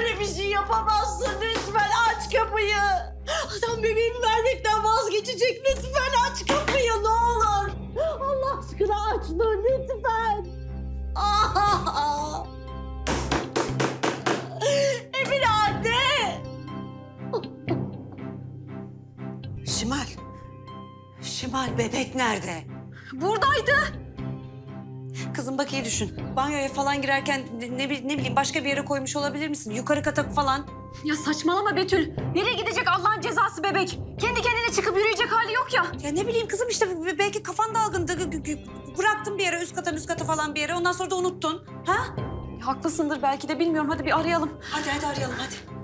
Böyle bir şey yapamazsın. Lütfen aç kapıyı. Adam bebeğimi vermekten vazgeçecek. Lütfen aç kapıyı ne olur. Allah aşkına aç dur lütfen. Ah! Emine anne. Şimal. Şimal bebek nerede? Buradaydı. Kızım bak iyi düşün. Banyoya falan girerken ne, ne bi- ne bileyim başka bir yere koymuş olabilir misin? Yukarı kata falan. Ya saçmalama Betül. Nereye gidecek Allah'ın cezası bebek? Kendi kendine çıkıp yürüyecek hali yok ya. Ya ne bileyim kızım işte be- belki kafan dalgındı. Gı- gı- gı- Bıraktın bir yere üst kata üst kata falan bir yere. Ondan sonra da unuttun. Ha? Haklısındır belki de bilmiyorum. Hadi bir arayalım. Hadi hadi arayalım hadi.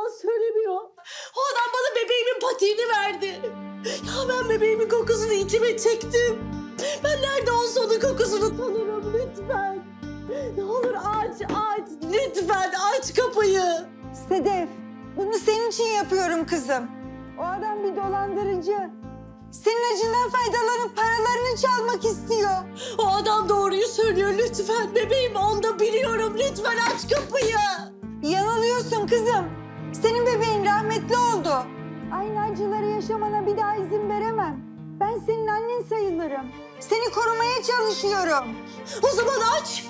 Yalan söylemiyor. O adam bana bebeğimin patiğini verdi. Ya ben bebeğimin kokusunu içime çektim. Ben nerede olsa onun kokusunu tanırım lütfen. Ne olur aç aç lütfen aç kapıyı. Sedef, bunu senin için yapıyorum kızım. O adam bir dolandırıcı. Senin acından faydalanıp paralarını çalmak istiyor. O adam doğruyu söylüyor lütfen. Bebeğim onda biliyorum lütfen aç kapıyı. Yanılıyorsun kızım. Senin bebeğin rahmetli oldu. Aynı acıları yaşamana bir daha izin veremem. Ben senin annen sayılırım. Seni korumaya çalışıyorum. O zaman aç.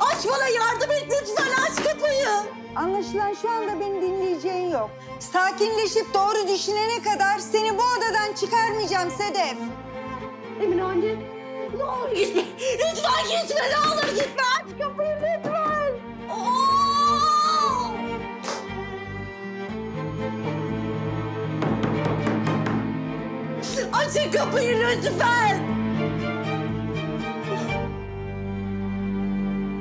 Aç bana yardım et lütfen aç kapıyı. Anlaşılan şu anda beni dinleyeceğin yok. Sakinleşip doğru düşünene kadar seni bu odadan çıkarmayacağım Sedef. Emine anne. Ne olur gitme. Lütfen gitme ne olur gitme. Aç kapıyı lütfen. Açın kapıyı lütfen.